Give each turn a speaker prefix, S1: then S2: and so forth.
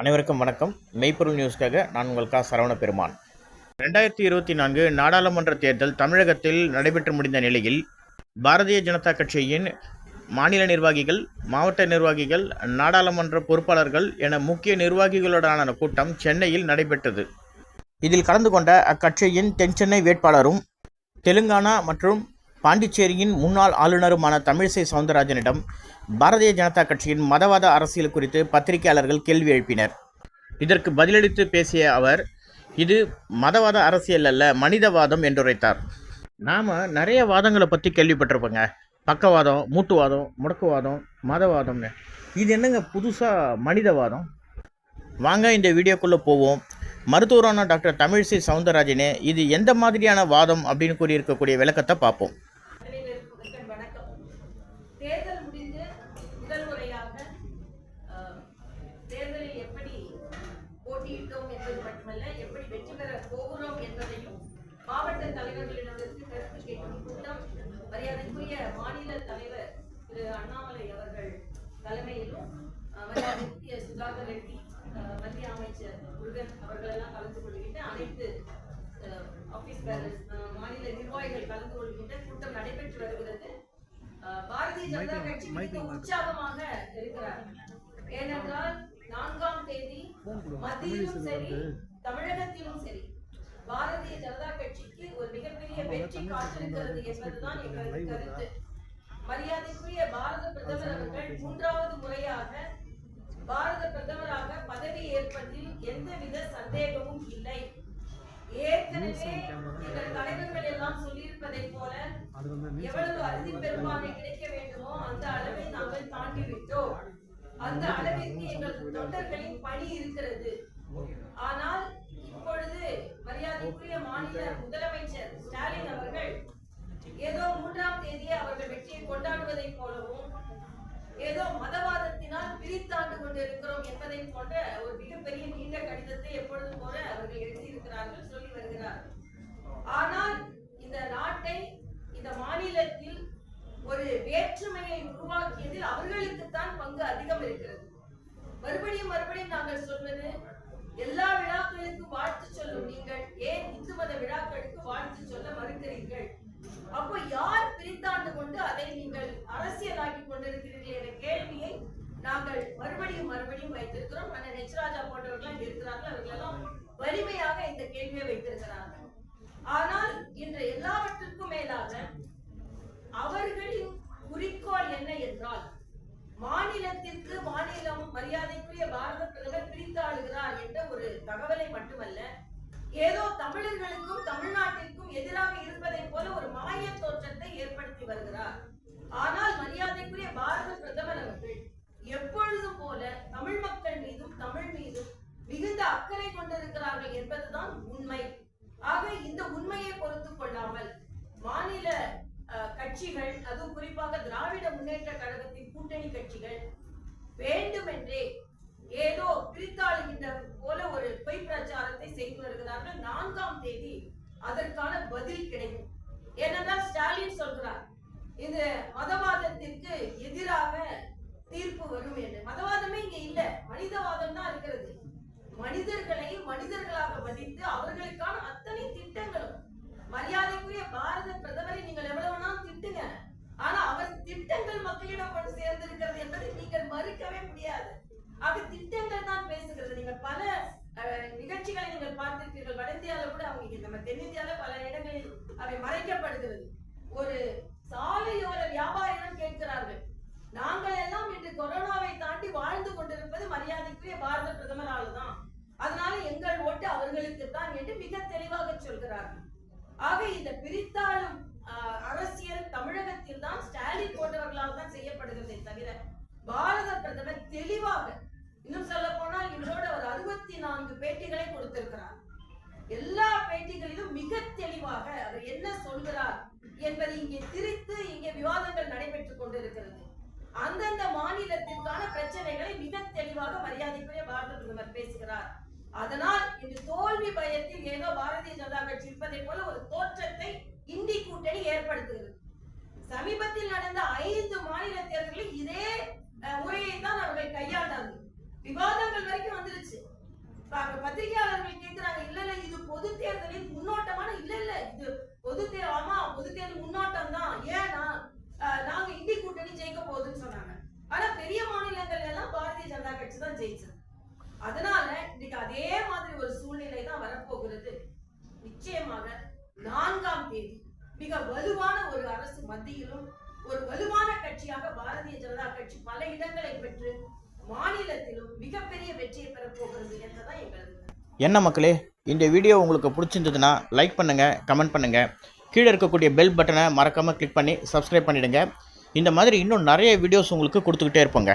S1: அனைவருக்கும் வணக்கம். மெய்ப்பொருள் நியூஸ்க்காக நான் உங்கள் கா. சரவண பெருமான் ரெண்டாயிரத்தி இருபத்தி நான்கு நாடாளுமன்ற தேர்தல் தமிழகத்தில் நடைபெற்று முடிந்த நிலையில் பாரதிய ஜனதா கட்சியின் மாநில நிர்வாகிகள் மாவட்ட நிர்வாகிகள் நாடாளுமன்ற பொறுப்பாளர்கள் என முக்கிய நிர்வாகிகளுடனான கூட்டம் சென்னையில் நடைபெற்றது. இதில் கலந்து கொண்ட அக்கட்சியின் தென்சென்னை வேட்பாளரும் தெலுங்கானா மற்றும் பாண்டிச்சேரியின் முன்னாள் ஆளுநருமான தமிழிசை சவுந்தரராஜனிடம் பாரதிய ஜனதா கட்சியின் மதவாத அரசியல் குறித்து பத்திரிகையாளர்கள் கேள்வி எழுப்பினர். இதற்கு பதிலளித்து பேசிய அவர் இது மதவாத அரசியல் அல்ல மனிதவாதம் என்றுரைத்தார். நாம் நிறைய வாதங்களை பற்றி கேள்விப்பட்டிருப்போங்க. பக்கவாதம் மூட்டுவாதம் முடக்குவாதம் மதவாதம்னு. இது என்னங்க புதுசாக மனிதவாதம்? வாங்க இந்த வீடியோக்குள்ளே போவோம். மருத்துவரான டாக்டர் தமிழிசை சவுந்தரராஜனே இது எந்த மாதிரியான வாதம் அப்படின்னு கூறியிருக்கக்கூடிய விளக்கத்தை பார்ப்போம்.
S2: தேர்தல் முடிந்து முதல் முறையாக தேர்தலில் எப்படி போட்டியிட்டோம் என்பது மட்டுமல்ல எப்படி வெற்றி பெற போகிறோம் என்பதையும் மாவட்ட தலைவர்களிடமிருந்து கருத்து கேட்கும் கூட்டம் மரியாதைக்குரிய மாநில தலைவர் திரு அண்ணாமலை அவர்கள் தலைமையிலும் மரியாதைக்குரிய சுதாகர் ரெட்டி மத்திய அமைச்சர் முருகன் அவர்களெல்லாம் கலந்து கொள்கின்ற அனைத்து ஆபீஸ் மாநில நிர்வாகிகள் கலந்து கொள்கின்ற கூட்டம் நடைபெற்று வருகிறது. பாரதிய ஜனதா கட்சி மிக உற்சாகமாக இருக்கிறார். ஏனென்றால் நான்காம் தேதி மத்தியிலும் சரி தமிழகத்திலும் சரி பாரதிய ஜனதா கட்சிக்கு ஒரு மிகப்பெரிய வெற்றி காத்திருக்கிறது என்பதுதான் எங்களது கருத்து. மரியாதைக்குரிய பாரத பிரதமர் அவர்கள் மூன்றாவது முறையாக பாரத பிரதமராக பதவி ஏற்பதில் எந்தவித சந்தேகமும் இல்லை. ஏற்கனவே எங்கள் தலைவர்கள் எல்லாம் சொல்லியிருப்பதைப் போல எவ்வளவு அறுதி பெரும்பான்மை கிடைக்க வேண்டுமோ அந்த அளவை நாங்கள் தாண்டி விட்டோம் அந்த அளவிற்கு எங்கள் தொண்டர்களின் பணி இருக்கிறது. ஆனால் இப்பொழுது மரியாதைக்குரிய மாநில முதலமைச்சர் ஸ்டாலின் அவர்கள் ஏதோ மூன்றாம் தேதியே அவர்கள் வெற்றியை கொண்டாடுவதைப் போலவும் ஏதோ மதவாதத்தினால் பிரித்தாண்டு கொண்டிருக்கிறோம் என்பதை போன்ற ஒரு மிகப்பெரிய நீண்ட கடிதத்தை எப்பொழுதும் போல அவர்கள் எழுதியிருக்கிறார்கள் சொல்லி வருகிறார்கள். ஆனால் இந்த நாட்டை இந்த மாநிலத்தில் ஒரு வேற்றுமையை உருவாக்கியதில் அவர்களுக்குத்தான் பங்கு அதிகம் இருக்கிறது. மறுபடியும் மறுபடியும் நாங்கள் சொல்வது எல்லா விழாக்களுக்கும் வாழ்த்து சொல்லும் நீங்கள் ஏன் இந்து மத விழாக்களுக்கு வாழ்த்து சொல்ல மறுக்கிறீர்கள்? அப்போ யார் பிரித்தாண்டு கொண்டு அதை நீங்கள் அரசியலாக்கி கொண்டிருக்கிறீர்கள் என்ற கேள்வியை நாங்கள் மறுபடியும் மறுபடியும் வைத்திருக்கிறோம். அந்த நெச்சராஜா போன்றவர்கள் இருக்கிறார்கள். அவர்கள் எல்லாம் வலிமையாக இந்த கேள்வியை வைத்திருக்கிறார்கள். ஆனால் இன்று எல்லாவற்றிற்கும் மேலாக அவர்களின் குறிக்கோள் என்ன என்றால் மாநிலத்திற்கு மாநிலம் மரியாதைக்குரிய பாரத பிரதமர் பிரித்தாளுகிறார் என்ற ஒரு தகவலை மட்டுமல்ல ஏதோ தமிழர்களுக்கும் தமிழ்நாட்டிற்கும் எதிராக இருப்பதைப் போல ஒரு மாய தோற்றத்தை ஏற்படுத்தி வருகிறார் ஆனால் மரியாதைக்குரிய பாரத பிரதமர் அவர்கள் எப்பொழுதும் போல தமிழ் மக்கள் மீதும் தமிழ் மீதும் மிகுந்த அக்கறை கொண்டிருக்கிறார்கள் என்பதுதான் உண்மை ஆக இந்த உண்மையை பொறுத்து கொள்ளாமல் மாநில அஹ், கட்சிகள் அதுவும் குறிப்பாக திராவிட முன்னேற்ற கழகத்தின் கூட்டணி கட்சிகள் வேண்டுமென்றே ஏதோ பிரித்தாளுகின்ற போல ஒரு பொய் பிரச்சாரத்தை செய்து வருகிறார்கள். நான்காம் தேதி அதற்கான பதில் கிடைக்கும். ஏனென்றால் ஸ்டாலின் சொல்கிறார் இந்த மதவாதத்திற்கு எதிராக தீர்ப்பு வரும் என்று. மதவாதமே இங்க இல்ல. மனிதவாதம் தான் இருக்கிறது. மனிதர்களை மனிதர்களாக மதித்து அவர்களுக்கான அத்தனை திட்டங்களும் மரியாதைக்குரிய பாரத பிரதமரை நீங்கள் எவ்வளவு வேணாலும் திட்டுங்க ஆனா அவர் திட்டங்கள் மக்களிடம் கொண்டு சேர்ந்திருக்கிறது என்பதை நீங்கள் மறுக்கவே முடியாது ஆக திட்டங்கள் தான் பேசுகிறது நீங்கள் பல அஹ், நிகழ்ச்சிகளை நீங்கள் பார்த்திருப்பீர்கள் வட இந்தியால கூட அவங்க நம்ம தென்னிந்தியால பல இடங்களில் அவை மறைக்கப்படுகிறது. ஒரு சாலையோர வியாபாரிகள் கேட்கிறார்கள் நாங்கள் எல்லாம் இன்று கொரோனாவை தாண்டி வாழ்ந்து கொண்டிருப்பது மரியாதைக்குரிய பாரத பிரதமரால் தான் அதனால எங்கள் ஓட்டு அவர்களுக்கு தான் என்று மிக தெளிவாக சொல்கிறார்கள். ஆக இந்த பிரித்தாளும் அரசியல் தமிழகத்தில் தான் ஸ்டாலின் போன்றவர்களால் தான் செய்யப்படுகிறதே தவிர பாரத பிரதமர் தெளிவாக மிக தெளிவாக அவர் என்ன சொல்கிறார் என்பதை இங்கே திரித்து இங்கே விவாதங்கள் நடைபெற்றுக் கொண்டிருக்கிறது. அந்தந்த மாநிலத்திற்கான பிரச்சனைகளை மிக தெளிவாக மரியாதைக்குரிய பாரத பிரதமர் பேசுகிறார். அதனால் இன்று தோல்வி பயத்தில் ஏதோ பாரதிய ஜனதா கட்சி இருப்பதை போல ஒரு தோற்றத்தை இந்தி கூட்டணி ஏற்படுத்துகிறது. சமீபத்தில் நடந்த ஐந்து மாநில தேர்தலில் இதே அஹ், முறையை தான் அவர்கள் கையாண்டார்கள். விவாதங்கள் வரைக்கும் வந்துருச்சு. அங்க பத்திரிகையாளர்கள் கேக்குறாங்க இல்ல இல்ல இது பொது தேர்தலின் முன்னோட்ட இல்ல இல்ல இது பொது தே ஆமா பொது தேர்தல் முன்னோட்டம் தான் ஏன்னா அஹ், நாங்க இந்தி கூட்டணி ஜெயிக்க போகுதுன்னு சொன்னாங்க ஆனா பெரிய மாநிலங்கள் எல்லாம் பாரதிய ஜனதா கட்சி தான் ஜெயிச்சது அதனால இன்னைக்கு அதே மாதிரி ஒரு சூழ்நிலை தான் வரப்போகிறது. நிச்சயமாக நான்காம் தேதி மிக வலுவான ஒரு அரசு மத்தியிலும் ஒரு வலுவான கட்சியாக பாரதிய ஜனதா கட்சி பல இடங்களை பெற்று மாநிலத்திலும் மிகப்பெரிய வெற்றியை பெறப்போகிறது என்றதான் எங்களது
S1: என்ன மக்களே இந்த வீடியோ உங்களுக்கு பிடிச்சிருந்ததுன்னா லைக் பண்ணுங்கள் கமெண்ட் பண்ணுங்கள் கீழே இருக்கக்கூடிய பெல் பட்டனை மறக்காமல் கிளிக் பண்ணி சப்ஸ்கிரைப் பண்ணிவிடுங்க இந்த மாதிரி இன்னும் நிறைய வீடியோஸ் உங்களுக்கு கொடுத்துக்கிட்டே இருப்போங்க.